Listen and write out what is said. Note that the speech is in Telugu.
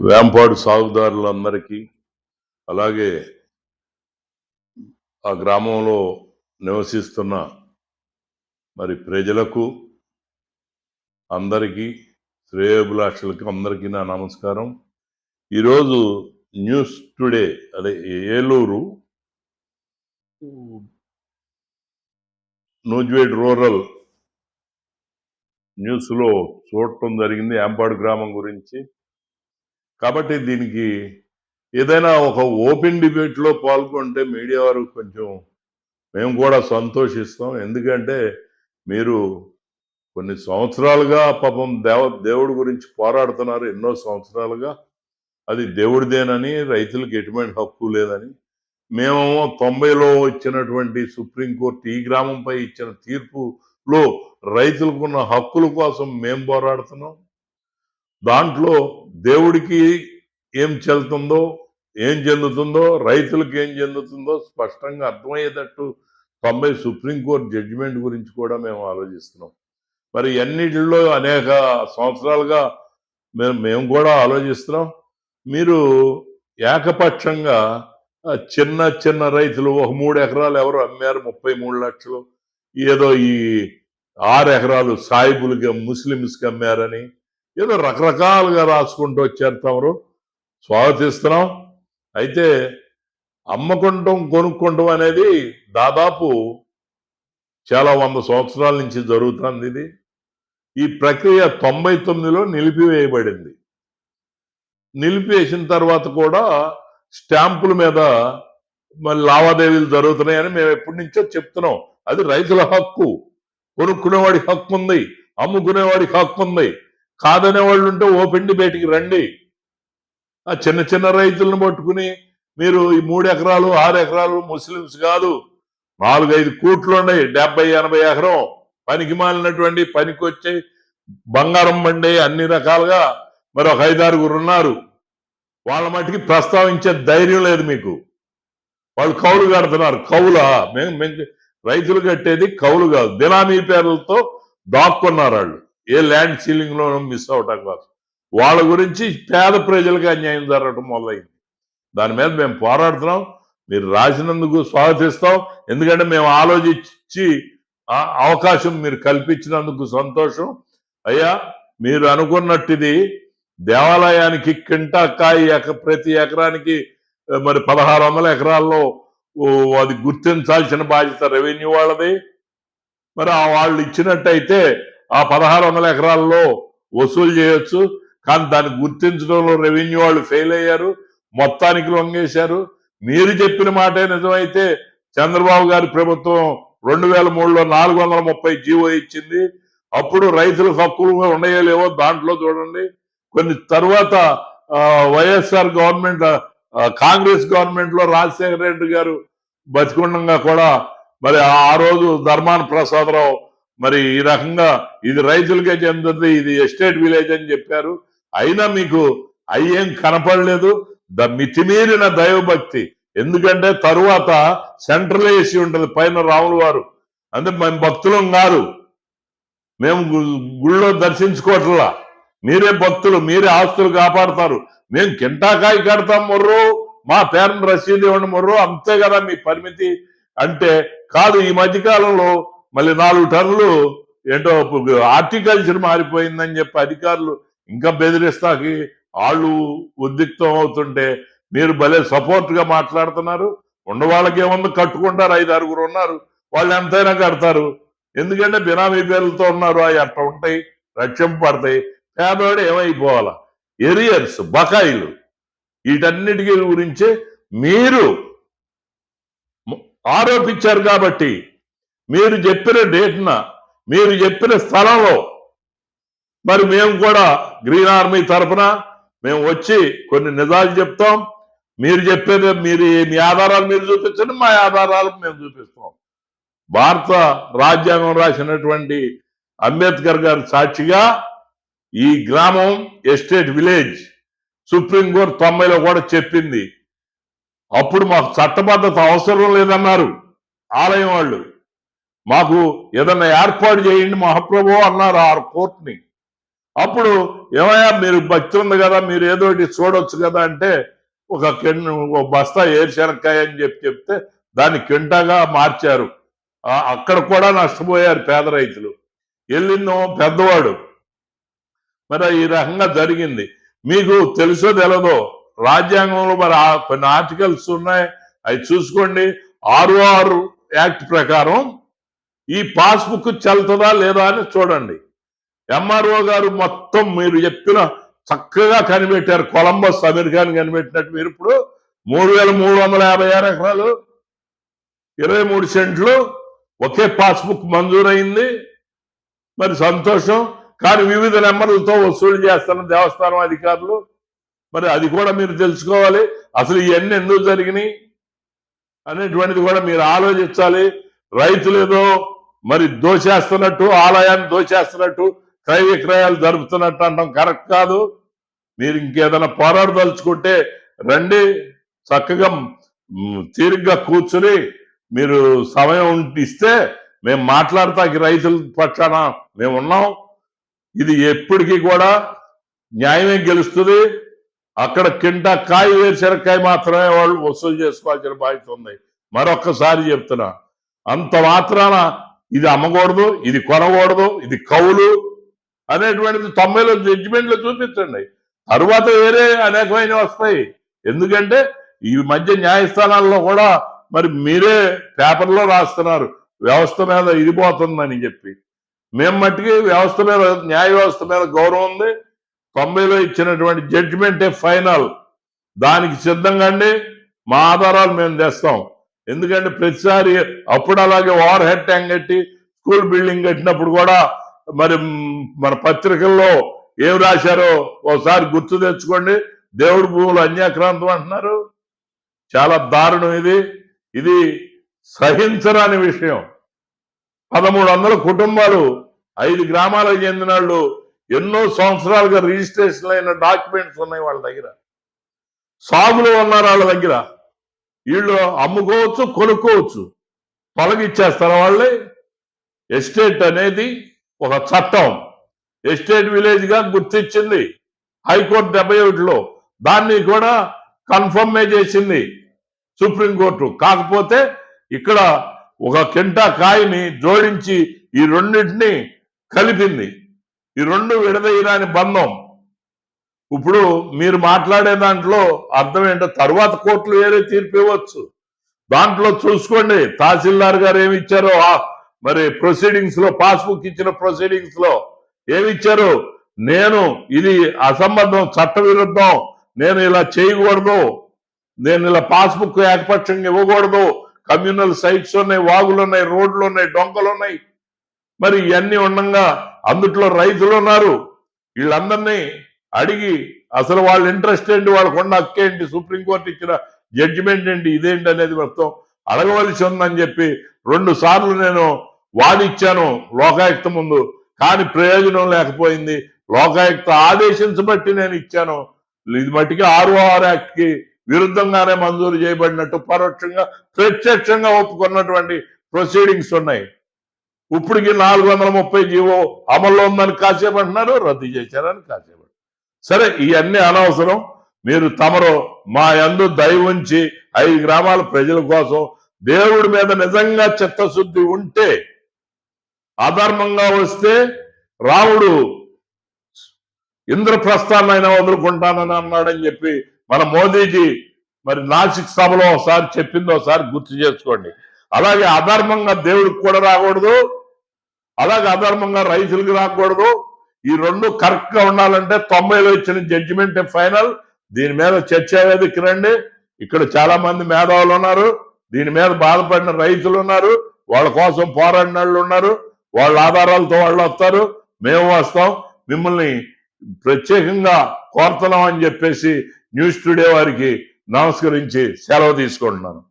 వేంపాడు సాగుదారులందరికీ అలాగే ఆ గ్రామంలో నివసిస్తున్న మరి ప్రజలకు అందరికీ శ్రేయోభిలాషులకు అందరికీ నా నమస్కారం. ఈరోజు న్యూస్ టుడే అదే ఏలూరు నూజ్వేడ్ రూరల్ న్యూస్లో చూడటం జరిగింది. యాంపాడు గ్రామం గురించి కాబట్టి దీనికి ఏదైనా ఒక ఓపెన్ డిబేట్లో పాల్గొంటే మీడియా వారు కొంచెం మేము కూడా సంతోషిస్తాం. ఎందుకంటే మీరు కొన్ని సంవత్సరాలుగా పాపం దేవ దేవుడి గురించి పోరాడుతున్నారు. ఎన్నో సంవత్సరాలుగా అది దేవుడిదేనని రైతులకు ఎటువంటి హక్కు లేదని. మేమేమో తొంభైలో ఇచ్చినటువంటి సుప్రీంకోర్టు ఈ గ్రామంపై ఇచ్చిన తీర్పులో రైతులకు ఉన్న హక్కుల కోసం మేము పోరాడుతున్నాం. దాంట్లో దేవుడికి ఏం చెల్తుందో ఏం చెందుతుందో రైతులకు ఏం చెందుతుందో స్పష్టంగా అర్థమయ్యేటట్టు తొంభై సుప్రీంకోర్టు జడ్జిమెంట్ గురించి కూడా మేము ఆలోచిస్తున్నాం. మరి అన్నిటిలో అనేక సంవత్సరాలుగా మేము మేము కూడా ఆలోచిస్తున్నాం. మీరు ఏకపక్షంగా చిన్న చిన్న రైతులు ఒక మూడు ఎకరాలు ఎవరు అమ్మారు? ముప్పై మూడు లక్షలు. ఏదో ఈ ఆరు ఎకరాలు సాయిబులకి ముస్లిమ్స్కి అమ్మారని ఏదో రకరకాలుగా రాసుకుంటూ వచ్చారు తమరు. స్వాగతిస్తున్నాం. అయితే అమ్మకుండం కొనుక్కుంటం అనేది దాదాపు చాలా వంద సంవత్సరాల నుంచి జరుగుతుంది ఇది. ఈ ప్రక్రియ తొంభై తొమ్మిదిలో నిలిపివేయబడింది. నిలిపివేసిన తర్వాత కూడా స్టాంపుల మీద మరి లావాదేవీలు జరుగుతున్నాయని మేము ఎప్పటి నుంచో చెప్తున్నాం. అది రైతుల హక్కు. కొనుక్కునేవాడికి హక్కు ఉంది అమ్ముకునేవాడికి హక్కు ఉంది. కాదనే వాళ్ళు ఉంటే ఓపెన్ డిబేట్కి రండి. ఆ చిన్న చిన్న రైతులను పట్టుకుని మీరు ఈ మూడు ఎకరాలు ఆరు ఎకరాలు ముస్లిమ్స్ కాదు. నాలుగైదు కోట్లు ఉన్నాయి. డెబ్బై ఎనభై ఎకరం పనికి మాలినటువంటి పనికి వచ్చే బంగారం బండి అన్ని రకాలుగా మరి ఒక ఐదారుగురు ఉన్నారు. వాళ్ళ మటుకి ప్రస్తావించే ధైర్యం లేదు మీకు. వాళ్ళు కౌలు కడుతున్నారు. కౌలా మేము మేము రైతులు కట్టేది కౌలు కాదు. బినామీ పేర్లతో దాక్కున్నారు వాళ్ళు. ఏ ల్యాండ్ సీలింగ్లోనూ మిస్ అవటం కాదు. వాళ్ళ గురించి పేద ప్రజలకు అన్యాయం జరగటం మొదలైంది. దాని మీద మేము పోరాడుతున్నాం. మీరు రాసినందుకు స్వాగతిస్తాం. ఎందుకంటే మేము ఆలోచించి అవకాశం మీరు కల్పించినందుకు సంతోషం. అయ్యా మీరు అనుకున్నట్టు ఇది దేవాలయానికి కింటాకాయ ప్రతి ఎకరానికి మరి పదహారు వందల ఎకరాల్లో అది గుర్తించాల్సిన బాధ్యత రెవెన్యూ వాళ్ళది. మరి ఆ వాళ్ళు ఇచ్చినట్టయితే ఆ పదహారు వందల ఎకరాల్లో వసూలు చేయొచ్చు. కానీ దాన్ని గుర్తించడంలో రెవెన్యూ వాళ్ళు ఫెయిల్ అయ్యారు. మొత్తానికి లొంగేశారు. మీరు చెప్పిన మాటే నిజమైతే చంద్రబాబు గారి ప్రభుత్వం రెండు వేల మూడులో నాలుగు వందల ముప్పై జీవో ఇచ్చింది. అప్పుడు రైతుల హక్కులు ఉన్నాయో లేవో దాంట్లో చూడండి. కొన్ని తర్వాత వైఎస్ఆర్ గవర్నమెంట్ కాంగ్రెస్ గవర్నమెంట్లో రాజశేఖర రెడ్డి గారు బతికుండగా కూడా మరి ఆ రోజు ధర్మాన ప్రసాదరావు మరి ఈ రకంగా ఇది రైతులకే చెందుతుంది ఇది ఎస్టేట్ విలేజ్ అని చెప్పారు. అయినా మీకు అయ్యేం కనపడలేదు. ద మితిమీరిన దైవభక్తి. ఎందుకంటే తరువాత సెంట్రల్ ఏసీ ఉంటుంది పైన రాముల వారు. అంటే మేము భక్తులం కాదు. మేము గుళ్ళో దర్శించుకోవట్లా. మీరే భక్తులు మీరే ఆస్తులు కాపాడతారు. మేము కింటాకాయ కడతాం మొర్రు మా పేరును రసీదు ఇవ్వండి మొర్రు అంతే కదా మీ పరిమితి. అంటే కాదు ఈ మధ్యకాలంలో మళ్ళీ నాలుగు టర్లు ఏంటో హార్టికల్చర్ మారిపోయిందని చెప్పి అధికారులు ఇంకా బెదిరిస్తాకి వాళ్ళు ఉద్రిక్తం అవుతుంటే మీరు భలే సపోర్ట్గా మాట్లాడుతున్నారు. ఉన్న వాళ్ళకి ఏముంది కట్టుకుంటారు. ఐదు ఆరుగురు ఉన్నారు. వాళ్ళు ఎంతైనా కడతారు. ఎందుకంటే బినామీ పేర్లతో ఉన్నారు. అవి అట్లా ఉంటాయి. రక్షింపబడతాయి పేదవాడు ఏమైపోవాలా? ఎరియర్స్ బకాయిలు. వీటన్నిటికీ గురించి మీరు ఆరోపించారు కాబట్టి మీరు చెప్పిన డేట్న మీరు చెప్పిన స్థలంలో. మరి మేము కూడా గ్రీన్ ఆర్మీ తరఫున మేము వచ్చి కొన్ని నిజాలు చెప్తాం. మీరు చెప్పేది మీరు మీ ఆధారాలు మీరు చూపించండి మా ఆధారాలు మేము చూపిస్తాం. భారత రాజ్యాంగం రాసినటువంటి అంబేద్కర్ గారి సాక్షిగా ఈ గ్రామం ఎస్టేట్ విలేజ్ సుప్రీంకోర్టు తొంభైలో కూడా చెప్పింది. అప్పుడు మాకు చట్టబద్ధత అవసరం లేదన్నారు ఆలయం వాళ్ళు. మాకు ఏదన్నా ఏర్పాటు చేయండి మహాప్రభు అన్నారు ఆ కోర్టుని. అప్పుడు ఏమయ్యా మీరు భక్తి ఉంది కదా మీరు ఏదో ఒకటి చూడొచ్చు కదా అంటే ఒక కెన్ ఒక బస్తా ఏరుశనక్కాయ అని చెప్పి చెప్తే దాన్ని కింటాగా మార్చారు. అక్కడ కూడా నష్టపోయారు పేద రైతులు. వెళ్ళిందో పెద్దవాడు. మరి ఈ రకంగా జరిగింది. మీకు తెలుసో తెలదో రాజ్యాంగంలో మరి కొన్ని ఆర్టికల్స్ ఉన్నాయి. అవి చూసుకోండి. ఆరు ఆరు యాక్ట్ ప్రకారం ఈ పాస్బుక్ చెల్తుందా లేదా అని చూడండి. ఎంఆర్ఓ గారు మొత్తం మీరు చెప్పిన చక్కగా కనిపెట్టారు. కొలంబస్ అమెరికాని కనిపెట్టినట్టు మీరు ఇప్పుడు మూడు వేల మూడు వందల యాభై ఆరు ఎకరాలు ఇరవై మూడు సెంట్లు ఒకే పాస్బుక్ మంజూరైంది. మరి సంతోషం. కానీ వివిధ నెంబర్లతో వసూలు చేస్తున్న దేవస్థానం అధికారులు మరి అది కూడా మీరు తెలుసుకోవాలి. అసలు ఇవన్నీ ఎందుకు జరిగినాయి అనేటువంటిది కూడా మీరు ఆలోచించాలి. రైతులు ఏదో మరి దోచేస్తున్నట్టు ఆలయాన్ని దోచేస్తున్నట్టు క్రయ విక్రయాలు జరుపుతున్నట్టు అంటాం కరెక్ట్ కాదు. మీరు ఇంకేదైనా పోరాడదలుచుకుంటే రండి చక్కగా మ్, తీరిగ్గా కూర్చుని మీరు సమయం ఉంటే ఇస్తే మేము మాట్లాడతా రైతుల పక్షాన మేము ఉన్నాం. ఇది ఎప్పటికీ కూడా న్యాయమే గెలుస్తుంది. అక్కడ కింట కాయ వేరుశనక్కాయ మాత్రమే వాళ్ళు వసూలు చేసుకోవాల్సిన బాధ్యత ఉంది. మరొక్కసారి చెప్తున్నా అంత మాత్రాన ఇది అమ్మకూడదు ఇది కొనకూడదు ఇది కౌలు అనేటువంటిది తొంభైలో జడ్జిమెంట్లు చూపించండి. తరువాత వేరే అనేకమైన వస్తాయి. ఎందుకంటే ఈ మధ్య న్యాయస్థానాల్లో కూడా మరి మీరే పేపర్లో రాస్తున్నారు వ్యవస్థ మీద ఇది పోతుందని చెప్పి. మేము మట్టికి వ్యవస్థ మీద న్యాయ వ్యవస్థ మీద గౌరవం ఉంది. తొంభైలో ఇచ్చినటువంటి జడ్జిమెంటే ఫైనల్ దానికి సిద్ధంగా అండి. మా ఆధారాలు మేము తెస్తాం. ఎందుకంటే ప్రతిసారి అప్పుడు అలాగే ఓవర్ హెడ్ ట్యాంక్ కట్టి స్కూల్ బిల్డింగ్ కట్టినప్పుడు కూడా మరి మన పత్రికల్లో ఏం రాశారో ఒకసారి గుర్తు తెచ్చుకోండి. దేవుడి భూములు అన్యాక్రాంతం అంటున్నారు. చాలా దారుణం ఇది. ఇది సహించరాని విషయం. పదమూడు వందల కుటుంబాలు ఐదు గ్రామాలకు చెందిన వాళ్ళు ఎన్నో సంవత్సరాలుగా రిజిస్ట్రేషన్ అయిన డాక్యుమెంట్స్ ఉన్నాయి వాళ్ళ దగ్గర. సాగులు ఉన్నారు వాళ్ళ దగ్గర. వీళ్ళు అమ్ముకోవచ్చు కొనుక్కోవచ్చు. తొలగిచ్చేస్తారు వాళ్ళే. ఎస్టేట్ అనేది ఒక చట్టం. ఎస్టేట్ విలేజ్గా గుర్తించింది. హైకోర్టు డెబ్బై ఒకటిలో. దాన్ని కూడా కన్ఫర్మే చేసింది సుప్రీంకోర్టు. కాకపోతే ఇక్కడ ఒక కింటా కాయని జోడించి ఈ రెండింటిని కలిపింది. ఈ రెండు విడదీయరాని బంధం. ఇప్పుడు మీరు మాట్లాడే దాంట్లో అర్థం ఏంటో తర్వాత కోర్టులు వేరే తీర్పు ఇవ్వచ్చు. దాంట్లో చూసుకోండి తహసీల్దార్ గారు ఏమి ఇచ్చారో మరి ప్రొసీడింగ్స్లో పాస్బుక్ ఇచ్చిన ప్రొసీడింగ్స్లో ఏమి ఇచ్చారు నేను ఇది అసంబద్ధం చట్ట విరుద్ధం నేను ఇలా చేయకూడదు నేను ఇలా పాస్బుక్ ఏకపక్షంగా ఇవ్వకూడదు కమ్యూనల్ సైట్స్ ఉన్నాయి వాగులు ఉన్నాయి రోడ్లు ఉన్నాయి డొంకలు ఉన్నాయి మరి ఇవన్నీ ఉండగా అందుట్లో రైతులు ఉన్నారు. వీళ్ళందరినీ అడిగి అసలు వాళ్ళ ఇంట్రెస్ట్ ఏంటి? వాళ్ళకు ఉన్న హక్కు సుప్రీంకోర్టు ఇచ్చిన జడ్జిమెంట్ ఏంటి? ఇదేంటి అనేది మొత్తం అడగవలసి ఉందని చెప్పి రెండు సార్లు నేను వాదిచ్చాను లోకాయుక్త ముందు. కానీ ప్రయోజనం లేకపోయింది. లోకాయుక్త ఆదేశించబట్టి నేను ఇచ్చాను. ఇది మట్టికి ఆర్ఓఆర్ యాక్ట్కి విరుద్ధంగానే మంజూరు చేయబడినట్టు పరోక్షంగా ప్రత్యక్షంగా ఒప్పుకున్నటువంటి ప్రొసీడింగ్స్ ఉన్నాయి. ఇప్పటికి నాలుగు వందల ముప్పై జీవో అమల్లో ఉందని కాసేపు అంటున్నారు రద్దు చేశారని కాసేపు సరే ఇవన్నీ అనవసరం. మీరు తమరు మా యందు దయ ఉంచి ఐదు గ్రామాల ప్రజల కోసం దేవుడి మీద నిజంగా చిత్తశుద్ధి ఉంటే అధర్మంగా వస్తే రాముడు ఇంద్రప్రస్థానైనా వదులుకుంటానని అన్నాడని చెప్పి మన మోదీజీ మరి నాసిక్ సభలో ఒకసారి చెప్పింది ఒకసారి గుర్తు చేసుకోండి. అలాగే అధర్మంగా దేవుడికి కూడా రాకూడదు. అలాగే అధర్మంగా రైతులకు రాకూడదు. ఈ రెండు కరెక్ట్గా ఉండాలంటే తొంభైలో ఇచ్చిన జడ్జిమెంట్ ఫైనల్. దీని మీద చర్చ వేదిక రండి. ఇక్కడ చాలా మంది మేధావులు ఉన్నారు. దీని మీద బాధపడిన రైతులు ఉన్నారు. వాళ్ళ కోసం పోరాడిన వాళ్ళు ఉన్నారు. వాళ్ళ ఆధారాలతో వాళ్ళు వస్తారు. మేము వస్తాం. మిమ్మల్ని ప్రత్యేకంగా కోరుతున్నాం అని చెప్పేసి న్యూస్ టుడే వారికి నమస్కరించి సెలవు తీసుకుంటున్నాను.